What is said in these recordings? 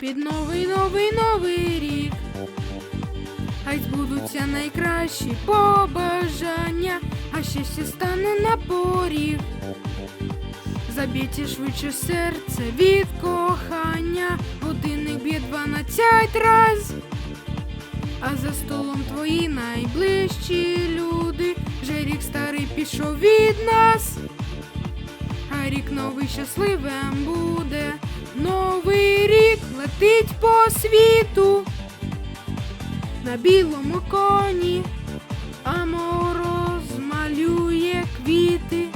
під новий новий новий рік. Хай збудуться найкращі побажання, а щастя стане на поріг. Забійте швидше серце від кохання, годинник б'є дванадцять раз. А за столом твої найближчі люди, вже рік старий пішов від нас. А рік новий щасливим буде. Летить по світу на білому коні, а мороз малює квіти.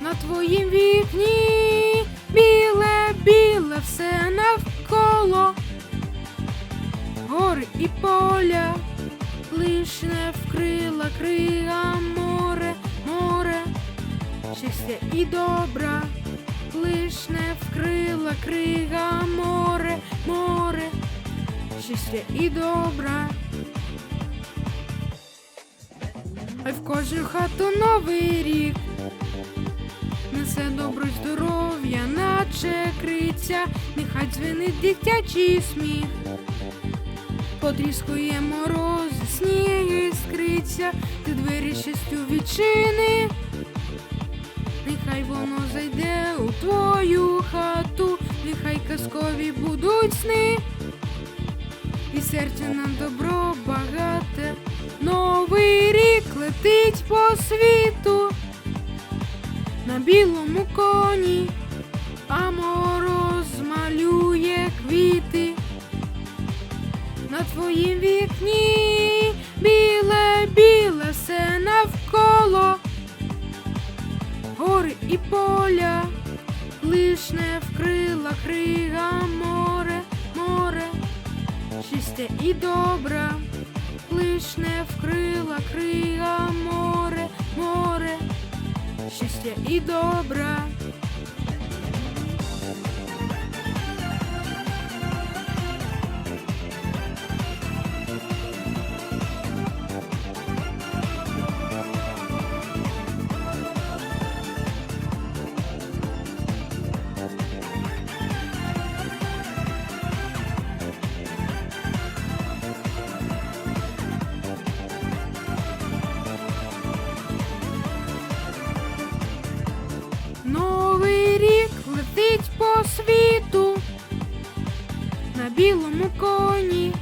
На твоїм вікні біле, біле все навколо. Гори і поля, лиш не вкрила крига море, море, щастя і добра, лиш не вкрила крига щастя і добра. А в кожну хату новий рік несе добро здоров'я, наче криця, нехай дзвенить дитячий сміх. Потріскує мороз, сніг іскриться, ти двері щастю відчини. Нехай воно зайде у твою хату, нехай казкові будуть сни. І серце нам добро багате, новий рік летить по світу. На білому коні, а мороз малює квіти. На твоїм вікні біле, біле все навколо, гори і поля, лиш не вкрила крига море, море, щастя і добра, лишне вкрила крила море, море, щастя і добра. На білому коні,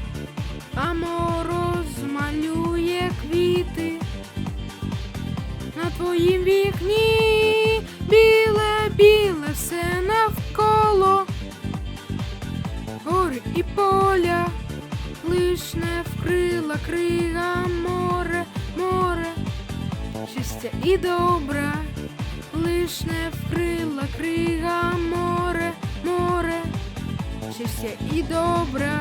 а мороз малює квіти. На твоїм вікні біле, біле все навколо, гори і поля, лиш не вкрила крига море, море, щастя і добра лиш не вкрила крига море, море, щастя і добра.